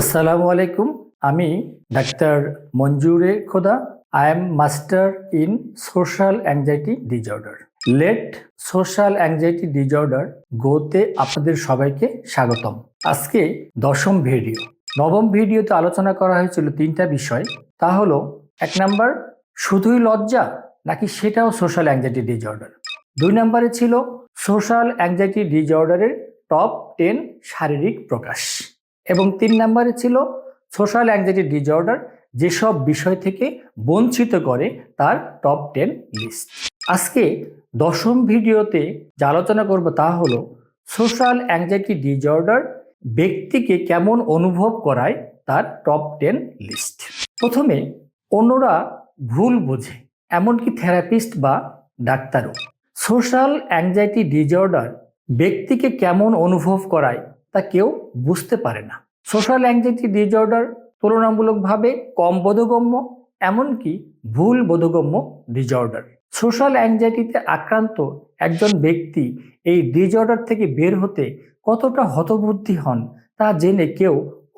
আসসালামু আলাইকুম। আমি doctor Manzure Khoda. I am master in social anxiety disorder let social anxiety disorder গোতে আপনাদের সবাইকে স্বাগতম। আজকে দশম ভিডিও। নবম ভিডিওতে আলোচনা করা হয়েছিল তিনটা বিষয়। তা হলো, এক নাম্বার, শুধুই লজ্জা নাকি সেটাও সোশ্যাল অ্যাংজাইটি ডিজঅর্ডার দুই নম্বরে ছিল সোশ্যাল অ্যাংজাইটি ডিজঅর্ডারের টপ টেন শারীরিক প্রকাশ। এবং তিন নম্বরে ছিল সোশ্যাল অ্যাংজাইটি ডিজঅর্ডার যেসব বিষয় থেকে বঞ্চিত করে তার টপ টেন লিস্ট আজকে দশম ভিডিওতে যে আলোচনা করব তা হলো সোশ্যাল অ্যাংজাইটি ডিজঅর্ডার ব্যক্তিকে কেমন অনুভব করায় তার টপ টেন লিস্ট প্রথমে অন্যরা ভুল বোঝে, এমনকি থেরাপিস্ট বা ডাক্তারও। সোশ্যাল অ্যাংজাইটি ডিজঅর্ডার ব্যক্তিকে কেমন অনুভব করায় তা কেউ বুঝতে পারে না। সোশ্যাল অ্যাংজাইটি ডিজঅর্ডার তুলনামূলকভাবে কম বোধগম্য, এমনকি ভুল বোধগম্য ডিজঅর্ডার সোশ্যাল অ্যাংজাইটিতে আক্রান্ত একজন ব্যক্তি এই ডিজঅর্ডার থেকে বের হতে কতটা হতবুদ্ধি হন তা জেনে কেউ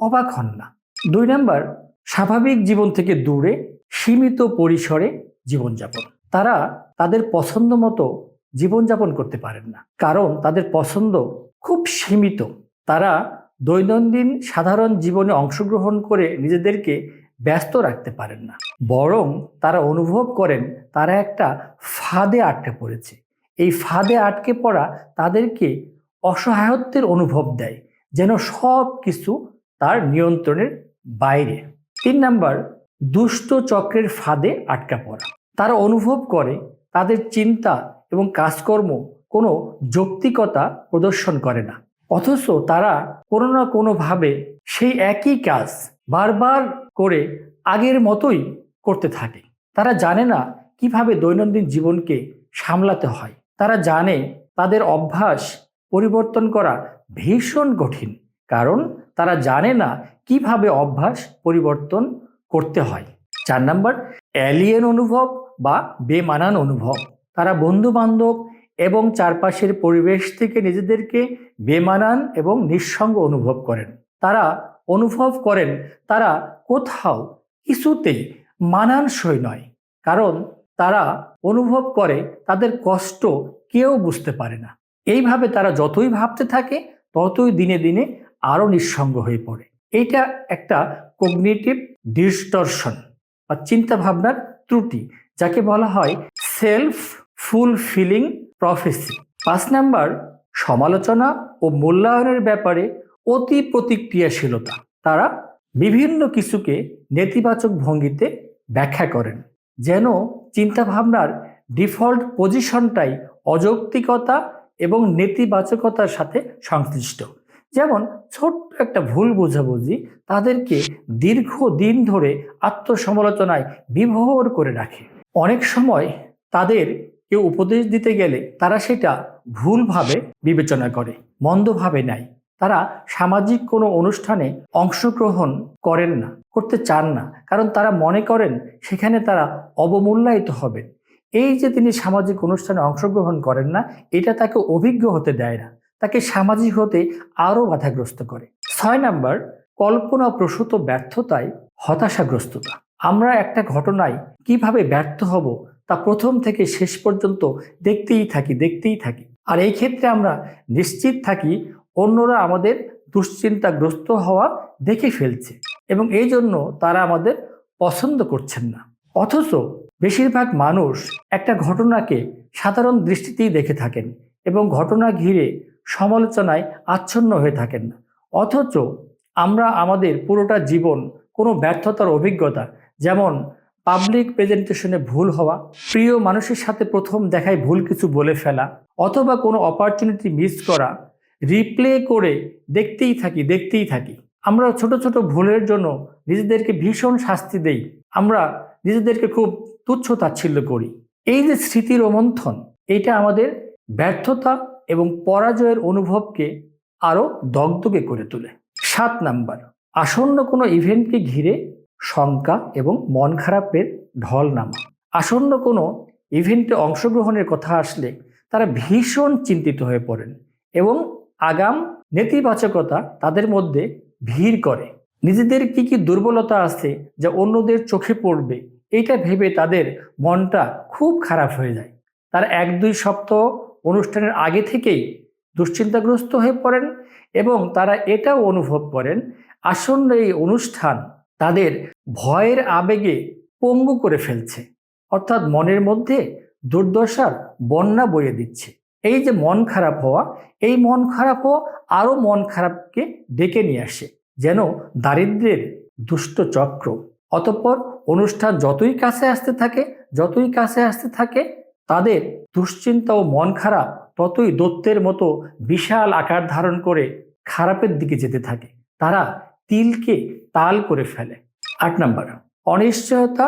অবাক হন না। দুই নম্বর, স্বাভাবিক জীবন থেকে দূরে, সীমিত পরিসরে জীবনযাপন। তারা তাদের পছন্দ মতো জীবনযাপন করতে পারেন না, কারণ তাদের পছন্দ খুব সীমিত। তারা দৈনন্দিন সাধারণ জীবনে অংশগ্রহণ করে নিজেদেরকে ব্যস্ত রাখতে পারেন না। বরং তারা অনুভব করেন তারা একটা ফাঁদে আটকে পড়েছে। এই ফাঁদে আটকে পড়া তাদেরকে অসহায়ত্বের অনুভব দেয়, যেন সব কিছু তার নিয়ন্ত্রণের বাইরে। তিন নাম্বার, দুষ্ট চক্রের ফাঁদে আটকা পড়া। তারা অনুভব করে তাদের চিন্তা এবং কাজকর্ম কোনো যৌক্তিকতা প্রদর্শন করে না। অথচ তারা কোনো না কোনোভাবে সেই একই কাজ বারবার করে আগের মতোই করতে থাকে। তারা জানে না কীভাবে দৈনন্দিন জীবনকে সামলাতে হয়। তারা জানে তাদের অভ্যাস পরিবর্তন করা ভীষণ কঠিন, কারণ তারা জানে না কীভাবে অভ্যাস পরিবর্তন করতে হয়। চার নাম্বার, অ্যালিয়েন অনুভব বা বেমানান অনুভব। তারা বন্ধু বান্ধব এবং চারপাশের পরিবেশ থেকে নিজেদেরকে বেমানান এবং নিঃসঙ্গ অনুভব করেন। তারা অনুভব করেন, তারা কোথাও কিছুতেই মানানসই নয়, কারণ তারা অনুভব করে তাদের কষ্ট কেউ বুঝতে পারে না। এইভাবে তারা যতই ভাবতে থাকে, ততই দিনে দিনে আরও নিঃসঙ্গ হয়ে পড়ে। এইটা একটা কগনিটিভ ডিস্টর্শন বা চিন্তা ভাবনার ত্রুটি, যাকে বলা হয় সেলফ ফুলফিলিং প্রফেসি পাঁচ নাম্বার, সমালোচনা ও মূল্যায়নের ব্যাপারে অতি প্রতিক্রিয়াশীলতা। তারা বিভিন্ন কিছুকে নেতিবাচক ভঙ্গিতে ব্যাখ্যা করেন, যেন চিন্তাভাবনার ডিফল্ট পজিশনটাই অযৌক্তিকতা এবং নেতিবাচকতার সাথে সংশ্লিষ্ট। যেমন, ছোট্ট একটা ভুল বোঝাবুঝি তাদেরকে দীর্ঘ দিন ধরে আত্মসমালোচনায় বিভোর করে রাখে। অনেক সময় তাদের কেউ উপদেশ দিতে গেলে তারা সেটা ভুলভাবে বিবেচনা করে, মন্দভাবে নেয়। তারা সামাজিক কোনো অনুষ্ঠানে অংশগ্রহণ করেন না, করতে চান না, কারণ তারা মনে করেন সেখানে তারা অবমূল্যায়িত হবেন এই যে তিনি সামাজিক অনুষ্ঠানে অংশগ্রহণ করেন না, এটা তাকে অভিজ্ঞ হতে দেয় না, তাকে সামাজিক হতে আরও বাধাগ্রস্ত করে। ছয় নাম্বার কল্পনা প্রসূত ব্যর্থতায় হতাশাগ্রস্ততা। আমরা একটা ঘটনায় কীভাবে ব্যর্থ হব তা প্রথম থেকে শেষ পর্যন্ত দেখতেই থাকি দেখতেই থাকি। আর এই ক্ষেত্রে আমরা নিশ্চিত থাকি, অন্যরা আমাদের দুশ্চিন্তাগ্রস্ত হওয়া দেখে ফেলছে এবং এই জন্য তারা আমাদের পছন্দ করছেন না। অথচ বেশিরভাগ মানুষ একটা ঘটনাকে সাধারণ দৃষ্টিতেই দেখে থাকেন এবং ঘটনা ঘিরে সমালোচনায় আচ্ছন্ন হয়ে থাকেন না। অথচ আমরা আমাদের পুরোটা জীবন কোনো ব্যর্থতার অভিজ্ঞতা, যেমন পাবলিক প্রেজেন্টেশনে ভুল হওয়া, প্রিয় মানুষের সাথে প্রথম দেখায় ভুল কিছু বলে ফেলা, অথবা কোনো অপরচুনিটি মিস করা রিপ্লে করে দেখতেই থাকি দেখতেই থাকি। আমরা ছোট ছোট ভুলের জন্য নিজেদেরকে ভীষণ শাস্তি দেই। আমরা নিজেদেরকে খুব তুচ্ছ তাচ্ছিল্য করি। এই যে স্মৃতির রোমন্থন এটা আমাদের ব্যর্থতা এবং পরাজয়ের অনুভবকে আরও দগদগে করে তোলে। সাত নাম্বার, আসন্ন কোনো ইভেন্টকে ঘিরে শঙ্কা এবং মন খারাপের ঢল নামা আসন্ন কোনো ইভেন্টে অংশগ্রহণের কথা আসলে তারা ভীষণ চিন্তিত হয়ে পড়েন এবং আগাম নেতিবাচকতা তাদের মধ্যে ভিড় করে। নিজেদের কি কি দুর্বলতা আছে যা অন্যদের চোখে পড়বে এইটা ভেবে তাদের মনটা খুব খারাপ হয়ে যায়। তারা এক দুই সপ্তাহ অনুষ্ঠানের আগে থেকেই দুশ্চিন্তাগ্রস্ত হয়ে পড়েন এবং তারা এটাও অনুভব করেন, আসন্ন এই অনুষ্ঠান তাদের ভয়ের আবেগে পঙ্গু করে ফেলছে, অর্থাৎ মনের মধ্যে দুর্দশার বন্যা বয়ে দিচ্ছে। এই যে মন খারাপ হওয়া, এই মন খারাপ হওয়া আরও মন খারাপকে ডেকে নিয়ে আসে, যেন দারিদ্রের দুষ্ট চক্র। অতঃপর অনুষ্ঠান যতই কাছে আসতে থাকে, যতই কাছে আসতে থাকে, তাদের দুশ্চিন্তা ও মন খারাপ ততই দত্তের মতো বিশাল আকার ধারণ করে খারাপের দিকে যেতে থাকে। তারা তিলকে তাল করে ফেলে। আট নম্বর, অনিশ্চয়তা,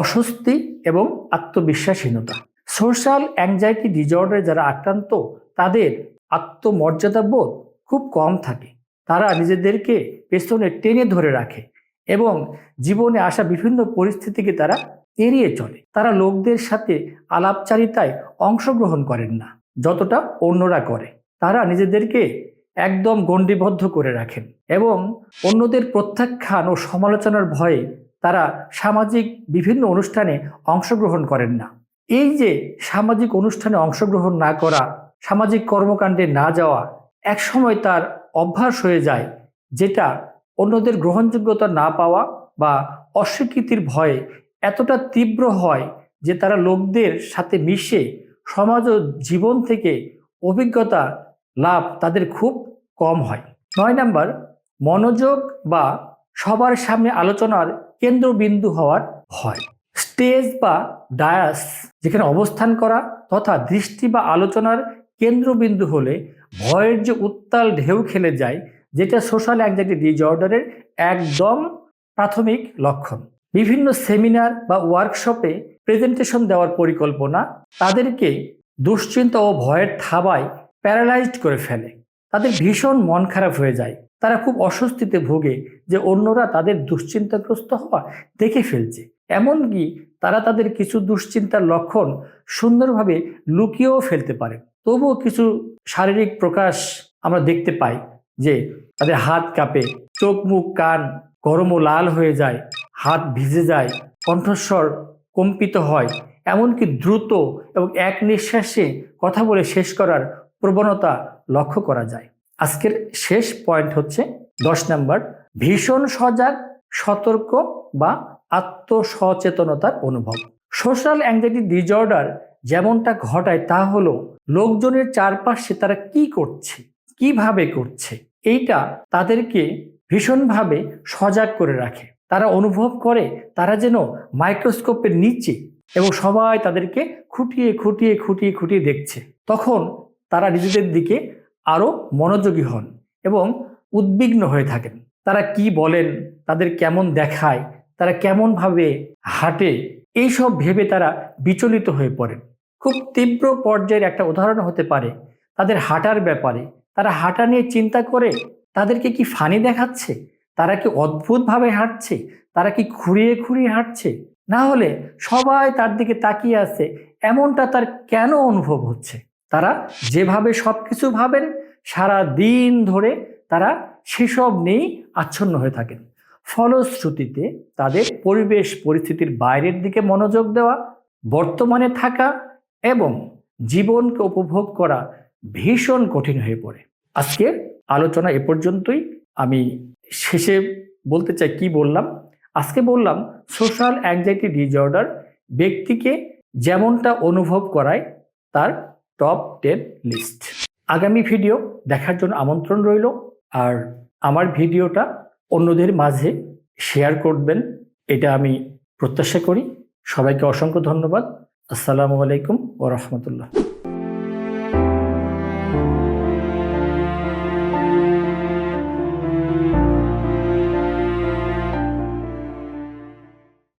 অস্বস্তি এবং আত্মবিশ্বাসহীনতা। সোশ্যাল অ্যাংজাইটি ডিজর্ডারে যারা আক্রান্ত, তাদের আত্মমর্যাদাবোধ খুব কম থাকে। তারা নিজেদেরকে পেছনে টেনে ধরে রাখে এবং জীবনে আসা বিভিন্ন পরিস্থিতিকে তারা এড়িয়ে চলে। তারা লোকদের সাথে আলাপচারিতায় অংশগ্রহণ করেন না, যতটা অন্যরা করে। তারা নিজেদেরকে একদম গণ্ডিবদ্ধ করে রাখেন এবং অন্যদের প্রত্যাখ্যান ও সমালোচনার ভয়ে তারা সামাজিক বিভিন্ন অনুষ্ঠানে অংশগ্রহণ করেন না। এই যে সামাজিক অনুষ্ঠানে অংশগ্রহণ না করা, সামাজিক কর্মকাণ্ডে না যাওয়া একসময় তার অভ্যাস হয়ে যায় যেটা অন্যদের গ্রহণযোগ্যতা না পাওয়া বা অস্বীকৃতির ভয়ে এতটা তীব্র হয় যে তারা লোকদের সাথে মিশে সমাজ ও জীবন থেকে অভিজ্ঞতা লাভ তাদের খুব কম হয়। নয় নাম্বার, মনোযোগ বা সবার সামনে আলোচনার কেন্দ্রবিন্দু হওয়ার ভয়। স্টেজ বা ডায়াস, যেখানে অবস্থান করা তথা দৃষ্টি বা আলোচনার কেন্দ্রবিন্দু হলে ভয়ের যে উত্তাল ঢেউ খেলে যায়, যেটা সোশ্যাল অ্যাংজাইটি ডিজঅর্ডারের একদম প্রাথমিক লক্ষণ। বিভিন্ন সেমিনার বা ওয়ার্কশপে প্রেজেন্টেশন দেওয়ার পরিকল্পনা তাদেরকে দুশ্চিন্তা ও ভয়ের থাবায় প্যারালাইজড করে ফেলে। তাদের ভীষণ মন খারাপ হয়ে যায়। তারা খুব অস্বস্তিতে ভোগে যে অন্যরা তাদের দুশ্চিন্তাগ্রস্ত হওয়া দেখে ফেলছে। এমনকি তারা তাদের কিছু দুশ্চিন্তার লক্ষণ সুন্দরভাবে লুকিয়েও ফেলতে পারে। তবুও কিছু শারীরিক প্রকাশ আমরা দেখতে পাই যে তাদের হাত কাঁপে, চোখ, মুখ, কান গরম ও লাল হয়ে যায়, হাত ভিজে যায়, কণ্ঠস্বর কম্পিত হয়। এমনকি দ্রুত এবং এক নিঃশ্বাসে কথা বলে শেষ করার প্রবণতা লক্ষ্য করা যায়। আজকের শেষ পয়েন্ট হচ্ছে দশ নাম্বার, ভীষণ সজাগ, সতর্ক বা আত্মসচেতনতার অনুভব। সোশ্যাল অ্যাংজাইটি ডিজর্ডার যেমনটা ঘটায়, তা হলো লোকজনের চারপাশে তারা কি করছে, কীভাবে করছে, এইটা তাদেরকে ভীষণভাবে সজাগ করে রাখে। তারা অনুভব করে, তারা যেন মাইক্রোস্কোপের নিচে এবং সবাই তাদেরকে খুঁটিয়ে খুঁটিয়ে খুঁটিয়ে খুঁটিয়ে দেখছে। তখন তারা নিজেদের দিকে আরও মনোযোগী হন এবং উদ্বিগ্ন হয়ে থাকেন। তারা কি বলেন, তাদের কেমন দেখায়, তারা কেমনভাবে হাঁটে, এইসব ভেবে তারা বিচলিত হয়ে পড়েন। খুব তীব্র পর্যায়ের একটা উদাহরণ হতে পারে তাদের হাঁটার ব্যাপারে। তারা হাঁটা নিয়ে চিন্তা করে, তাদেরকে কি ফানি দেখাচ্ছে? তারা কি অদ্ভুতভাবে হাঁটছে? তারা কি খুঁড়িয়ে খুঁড়িয়ে হাঁটছে? না হলে সবাই তার দিকে তাকিয়ে আছে, এমনটা তার কেন অনুভব হচ্ছে? তারা যেভাবে সব কিছু ভাবেন, সারা দিন ধরে তারা সেসব নিয়েই আচ্ছন্ন হয়ে থাকেন। ফলশ্রুতিতে তাদের পরিবেশ পরিস্থিতির বাইরের দিকে মনোযোগ দেওয়া, বর্তমানে থাকা এবং জীবনকে উপভোগ করা ভীষণ কঠিন হয়ে পড়ে। আজকে আলোচনা এ পর্যন্তই। আমি শেষে বলতে চাই কি বললাম? আজকে বললাম সোশ্যাল অ্যাংজাইটি ডিজঅর্ডার ব্যক্তিকে যেমনটা অনুভব করায়, তার টপ টেন লিস্ট আগামী ভিডিও দেখার জন্য আমন্ত্রণ রইল। আর আমার ভিডিওটা অন্যদের মাঝে শেয়ার করবেন, এটা আমি প্রত্যাশা করি। সবাইকে অসংখ্য ধন্যবাদ। আসসালামু আলাইকুম ও রহমতুল্লাহ।